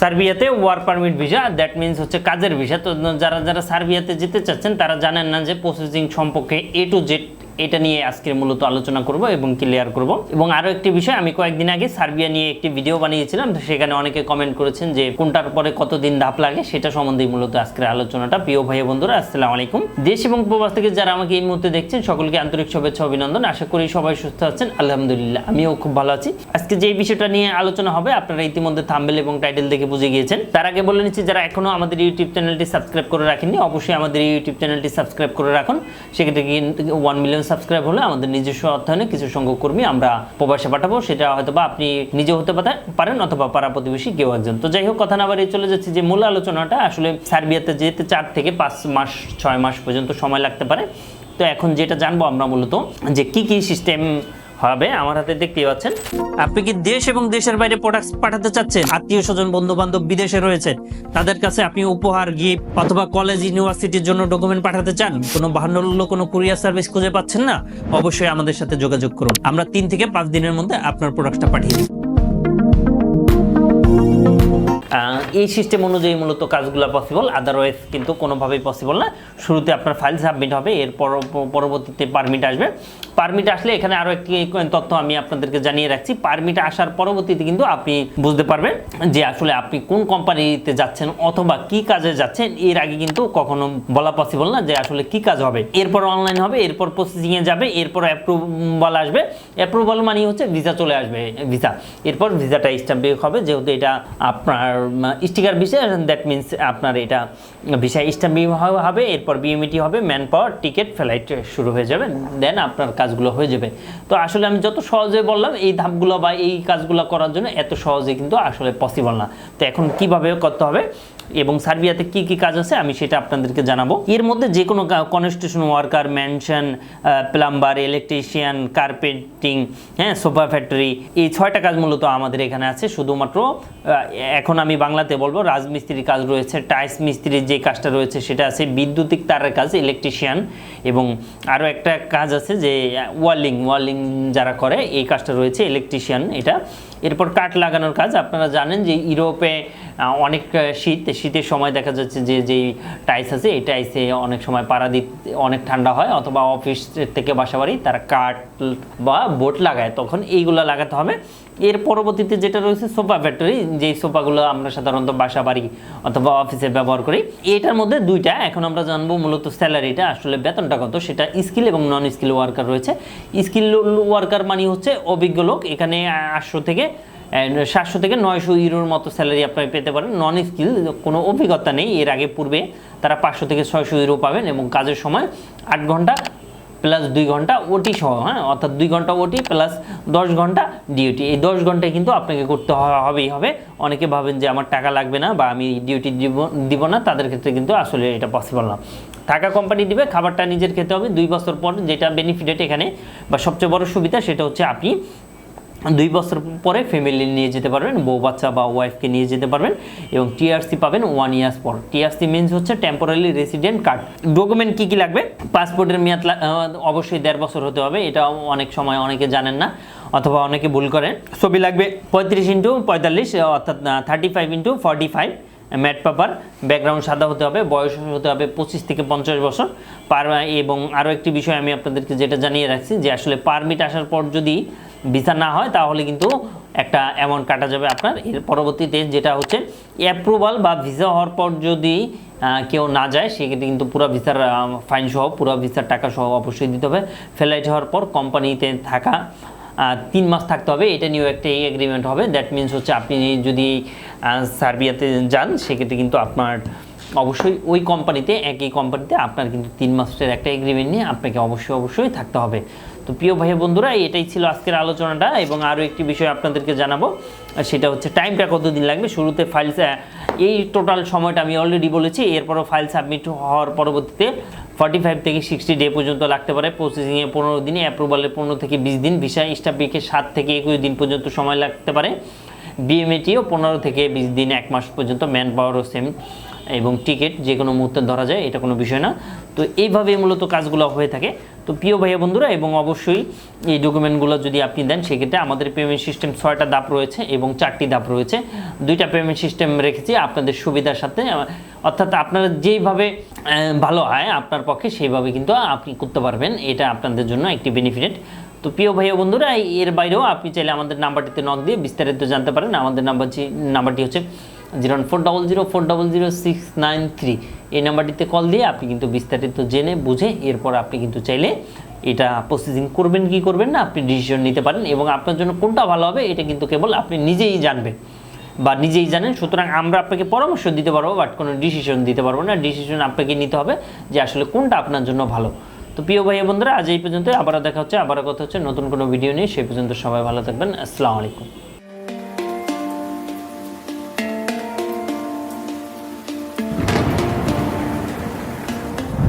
সার্বিয়াতে work permit visa that means হচ্ছে কাজের visa. তো যারা যারা সার্বিয়াতে যেতে চাচ্ছেন, তারা জানেন না যে প্রসেসিং সম্পর্কে এ টু জেড এটা নিয়ে আজকের মূলত আলোচনা করব এবং ক্লিয়ার করব। এবং আরও একটি বিষয়, আমি কয়েকদিন আগে সার্বিয়া নিয়ে একটি ভিডিও বানিয়েছিলাম, তো সেখানে অনেকে কমেন্ট করেছেন যে কোনটার পরে কতদিন ধাপ লাগে, সেটা সম্বন্ধেই মূলত আজকের আলোচনাটা। প্রিয় ভাই বন্ধুরা, আসসালামু আলাইকুম। দেশ এবং প্রবাস থেকে যারা আমাকে এই মুহূর্তে দেখছেন, সকলকে আন্তরিক শুভেচ্ছা, অভিনন্দন। আশা করি সবাই সুস্থ আছেন। আলহামদুলিল্লাহ, আমিও খুব ভালো আছি। আজকে যে বিষয়টা নিয়ে আলোচনা হবে, আপনারা ইতিমধ্যে থাম্বেল এবং টাইটেল দেখে বুঝে গিয়েছেন। তার আগে বলে নিচ্ছি, যারা এখনও আমাদের ইউটিউব চ্যানেলটি সাবস্ক্রাইব করে রাখেননি, অবশ্যই আমাদের ইউটিউব চ্যানেলটি সাবস্ক্রাইব করে রাখুন। সেক্ষেত্রে কিন্তু ওয়ান মিলিয়ন সাবস্ক্রাইব হলে আমাদের নিজস্ব অর্থায়নে কিছু সংখ্যক কর্মী আমরা প্রবাসে পাঠাবো। সেটা হয়তো বা আপনি নিজে হতে পারেন অথবা পাড়া প্রতিবেশী কেউ একজন। তো যাই হোক, কথা না বাড়িয়ে চলে যাচ্ছি যে মূল আলোচনাটা। আসলে সার্বিয়াতে যেতে চার থেকে পাঁচ মাস, ছয় মাস পর্যন্ত সময় লাগতে পারে। তো এখন যেটা জানব আমরা মূলত যে কি কি সিস্টেম হবে, আমার হাতে দেখতেই পাচ্ছেন। আপনি কি দেশ এবং দেশের বাইরে প্রোডাক্ট পাঠাতে চাচ্ছেন? আত্মীয় স্বজন বন্ধু বান্ধব বিদেশে রয়েছে। তাদের কাছে আপনি উপহার গিফট অথবা কলেজ ইউনিভার্সিটির জন্য ডকুমেন্ট পাঠাতে চান? কোনো বাহান্ন কোনো কুরিয়ার সার্ভিস খুঁজে পাচ্ছেন না? অবশ্যই আমাদের সাথে যোগাযোগ করুন। আমরা তিন থেকে পাঁচ দিনের মধ্যে আপনার প্রোডাক্টটা পাঠিয়ে দিই। এই সিস্টেম অনুযায়ী মূলত কাজগুলো পসিবল আদারওয়াইজ কিন্তু কোনোভাবেই পসিবল না। শুরুতে আপনার ফাইল সাবমিট হবে, এর পর- পরবর্তীতে পারমিট আসবে। পারমিট আসলে এখানে আরও একটি তথ্য আমি আপনাদেরকে জানিয়ে রাখছি। পারমিট আসার পরবর্তীতে কিন্তু আপনি বুঝতে পারবেন যে আসলে আপনি কোন কোম্পানিতে যাচ্ছেন অথবা কি কাজে যাচ্ছেন। এর আগে কিন্তু কখনো বলা পসিবল না যে আসলে কি কাজ হবে। এরপর অনলাইন হবে, এরপর প্রসেসিংয়ে যাবে, এরপর অ্যাপ্রুভাল আসবে। অ্যাপ্রুভাল মানে হচ্ছে ভিসা চলে আসবে ভিসা এরপর ভিসাটা স্ট্যাম্প হবে, যেহেতু এটা আপনার স্টিকার ভিসা দ্যাট মিন্স আপনার এটা ভিসা স্ট্যাম্প হবে। এরপর বিএমইটি হবে ম্যান পাওয়ার টিকিট ফ্লাইট শুরু হয়ে যাবে। দেন আপনার কাজগুলো হয়ে যাবে। তো আসলে আমি যত সহজে বললাম, এই ধাপগুলো বা এই কাজগুলো করার জন্য এত সহজে কিন্তু আসলে পসিবল না। তো এখন কীভাবে করতে হবে? এবং সার্বিয়াতে কি কি কাজ আছে আমি সেটা আপনাদেরকে জানাব। এর মধ্যে যে কোনো construction worker mason plumber electrician carpenting হ্যাঁ সোফা ফ্যাক্টরি এই ছয়টা কাজ মূলত আমাদের এখানে আছে। শুধুমাত্র এখন আমি বাংলাতে বলব, রাজমিস্ত্রির কাজ রয়েছে টাইস মিস্ত্রির যে কাজটা রয়েছে সেটা আছে, বিদ্যুতিক তারের কাজ ইলেকট্রিশিয়ান এবং আরও একটা কাজ আছে যে ওয়ালিং ওয়ালিং যারা করে, এই কাজটা রয়েছে ইলেকট্রিশিয়ান এটা। এরপর কাঠ লাগানোর কাজ, আপনারা জানেন যে ইউরোপে অনেক শীত, শীতের সময় দেখা যাচ্ছে যে যেই টাইস আছে, এই টাইসে অনেক সময় পাড়া দিতে, অনেক ঠান্ডা হয়, অথবা অফিস থেকে বাসা বাড়ি তারা কাঠ বা বোট লাগায়, তখন এইগুলো লাগাতে হবে। এর পরবর্তীতে যেটা রয়েছে, সোফা ফ্যাক্টরি, যেই সোফাগুলো আমরা সাধারণত বাসা বাড়ি অথবা অফিসে ব্যবহার করি, এটার মধ্যে দুইটা, এখন আমরা জানব মূলত স্যালারিটা, আসলে বেতনটা কত, সেটা স্কিল এবং নন স্কিল ওয়ার্কার রয়েছে। স্কিল ওয়ার্কার মানে হচ্ছে অভিজ্ঞ লোক, এখানে আটশো থেকে সাতশো থেকে নয়শো ইউরোর মতো স্যালারি আপনি পেতে পারেন। নন স্কিল কোনো অভিজ্ঞতা নেই। এর আগে পূর্বে তারা পাঁচশো থেকে ছয়শো ইউরো পাবেন এবং কাজের সময় আট ঘণ্টা প্লাস দুই ঘণ্টা ওটি সহ হ্যাঁ? অর্থাৎ দুই ঘণ্টা ওটি প্লাস দশ ঘণ্টা ডিউটি এই দশ ঘন্টায় কিন্তু আপনাকে করতে হবেই হবে। অনেকে ভাবেন যে আমার টাকা লাগবে না বা আমি ডিউটি দিব দিব না, তাদের ক্ষেত্রে কিন্তু আসলে এটা পসিবল না। টাকা কোম্পানি দিবে, খাবারটা নিজের খেতে হবে। দুই বছর পর যেটা বেনিফিটেড এখানে বা সবচেয়ে বড় সুবিধা সেটা হচ্ছে আপনি দুই বছর পরে ফ্যামিলি নিয়ে যেতে পারবেন, বউ বাচ্চা বা ওয়াইফকে নিয়ে যেতে পারবেন এবং টিআরসি পাবেন ওয়ান ইয়ার্স পর। টিআরসি মিনস হচ্ছে টেম্পোরারি রেসিডেন্ট কার্ড ডকুমেন্ট কী কী লাগবে? পাসপোর্টের মেয়াদ অবশ্যই দেড় বছর হতে হবে, এটা অনেক সময় অনেকে জানেন না অথবা অনেকে ভুল করেন। ছবি লাগবে পঁয়ত্রিশ ইন্টু পঁয়তাল্লিশ, অর্থাৎ thirty five into forty five mat paper, background সাদা হতে হবে, বয়স হতে হবে পঁচিশ থেকে পঞ্চাশ বছর। পার এবং আরও একটি বিষয় আমি আপনাদেরকে যেটা জানিয়ে রাখছি যে আসলে পারমিট আসার পর যদি ভিসা না হয়, তাহলে কিন্তু একটা অ্যামাউন্ট কাটা যাবে আপনার। এর পরবর্তীতে যেটা হচ্ছে অ্যাপ্রুভাল বা ভিসা হওয়ার পর যদি কেউ না যায়, সেক্ষেত্রে কিন্তু পুরো ভিসার ফাইন সহ, পুরো ভিসার টাকা সহ অবশ্যই দিতে হবে। ফ্লাইট হওয়ার পর কোম্পানিতে থাকা তিন মাস থাকতে হবে, এটা নিয়েও একটা এগ্রিমেন্ট হবে। দ্যাট মিন্স হচ্ছে আপনি যদি সার্বিয়াতে যান, সেক্ষেত্রে কিন্তু আপনার অবশ্যই ওই কোম্পানিতে একই কোম্পানিতে আপনার কিন্তু তিন মাসের একটা এগ্রিমেন্ট নিয়ে আপনাকে অবশ্যই অবশ্যই থাকতে হবে। তো প্রিয় ভাই বন্ধুরা, এটাই ছিল আজকের আলোচনাটা এবং আরও একটি বিষয় আপনাদেরকে জানাব। সেটা হচ্ছে টাইমটা কতদিন লাগবে? শুরুতে ফাইল এই টোটাল সময়টা আমি অলরেডি বলেছি, এরপরও ফাইল সাবমিট হওয়ার পরবর্তীতে ফর্টি ফাইভ থেকে সিক্সটি ডে পর্যন্ত লাগতে পারে। প্রসেসিংয়ে পনেরো দিনে অ্যাপ্রুভালে পনেরো থেকে বিশ দিন। ভিসা স্টাফিকে সাত থেকে একুশ দিন পর্যন্ত সময় লাগতে পারে। বিএমএটিও পনেরো থেকে বিশ দিন, এক মাস পর্যন্ত ম্যান পাওয়ারও সেম এবং টিকিট যে কোনো মুহূর্তে ধরা যায়, এটা কোনো বিষয় না। তো এইভাবে মূলত কাজগুলো হয়ে থাকে। তো প্রিয় ভাইয়া বন্ধুরা, এবং অবশ্যই এই ডকুমেন্টগুলো যদি আপনি দেন, সেক্ষেত্রে আমাদের পেমেন্ট সিস্টেম ছয়টা ধাপ রয়েছে এবং চারটি ধাপ রয়েছে। দুইটা পেমেন্ট সিস্টেম রেখেছি। আপনাদের সুবিধার সাথে অর্থাৎ আপনারা যেইভাবে ভালো হয় আপনার পক্ষে, সেইভাবে কিন্তু আপনি করতে পারবেন। এটা আপনাদের জন্য একটি বেনিফিট তো প্রিয় ভাইয়া বন্ধুরা, এর বাইরেও আপনি চাইলে আমাদের নাম্বারটিতে নক দিয়ে বিস্তারিত জানতে পারেন। আমাদের নাম্বার নাম্বারটি হচ্ছে zero four double zero four double zero six nine three এই নাম্বারটিতে কল দিয়ে আপনি কিন্তু বিস্তারিত জেনে, বুঝে, এরপর আপনি কিন্তু চাইলে এটা প্রসেসিং করবেন, কি করবেন না, আপনি ডিসিশন নিতে পারেন এবং আপনার জন্য কোনটা ভালো হবে, এটা কিন্তু কেবল আপনি নিজেই জানবেন। বা নিজেই জানেন, সুতরাং আমরা আপনাকে পরামর্শ দিতে পারব বাট কোনো ডিসিশন দিতে পারব না। ডিসিশন আপনাকে নিতে হবে যে আসলে কোনটা আপনার জন্য ভালো। তো প্রিয় ভাই বন্ধুরা আজ এই পর্যন্ত আবারও দেখা হচ্ছে, আবারও কথা হচ্ছে। নতুন কোনো ভিডিও নিয়ে। সেই পর্যন্ত সবাই ভালো থাকবেন। আসসালামু আলাইকুম।